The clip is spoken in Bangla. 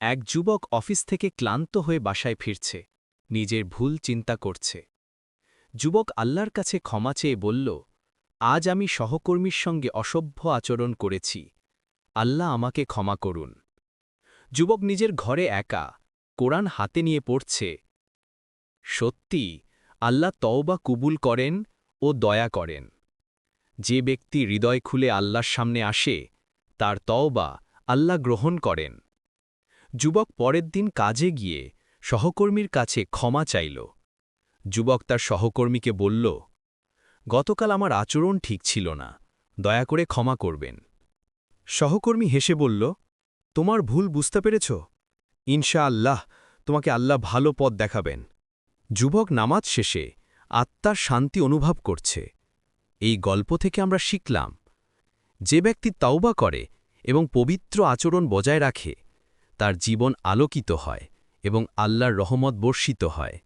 এক যুবক অফিস থেকে ক্লান্ত হয়ে বাসায় ফিরছে। নিজের ভুল চিন্তা করছে। যুবক আল্লাহর কাছে ক্ষমা চেয়ে বলল, আজ আমি সহকর্মীর সঙ্গে অসভ্য আচরণ করেছি। আল্লাহ আমাকে ক্ষমা করুন। যুবক নিজের ঘরে একা, কোরআন হাতে নিয়ে পড়ছে। সত্যি, আল্লাহ তওবা কুবুল করেন ও দয়া করেন। যে ব্যক্তি হৃদয় খুলে আল্লাহর সামনে আসে, তার তওবা আল্লাহ গ্রহণ করেন। যুবক পরের দিন কাজে গিয়ে সহকর্মীর কাছে ক্ষমা চাইল। যুবক তার সহকর্মীকে বলল, গতকাল আমার আচরণ ঠিক ছিল না, দয়া করে ক্ষমা করবেন। সহকর্মী হেসে বলল, তোমার ভুল বুঝতে পেরেছ? ইনশা আল্লাহ তোমাকে আল্লাহ ভালো পথ দেখাবেন। যুবক নামাজ শেষে আত্মার শান্তি অনুভব করছে। এই গল্প থেকে আমরা শিখলাম, যে ব্যক্তি তাওবা করে এবং পবিত্র আচরণ বজায় রাখে তার জীবন আলোকিত হয় এবং আল্লাহর রহমত বর্ষিত হয়।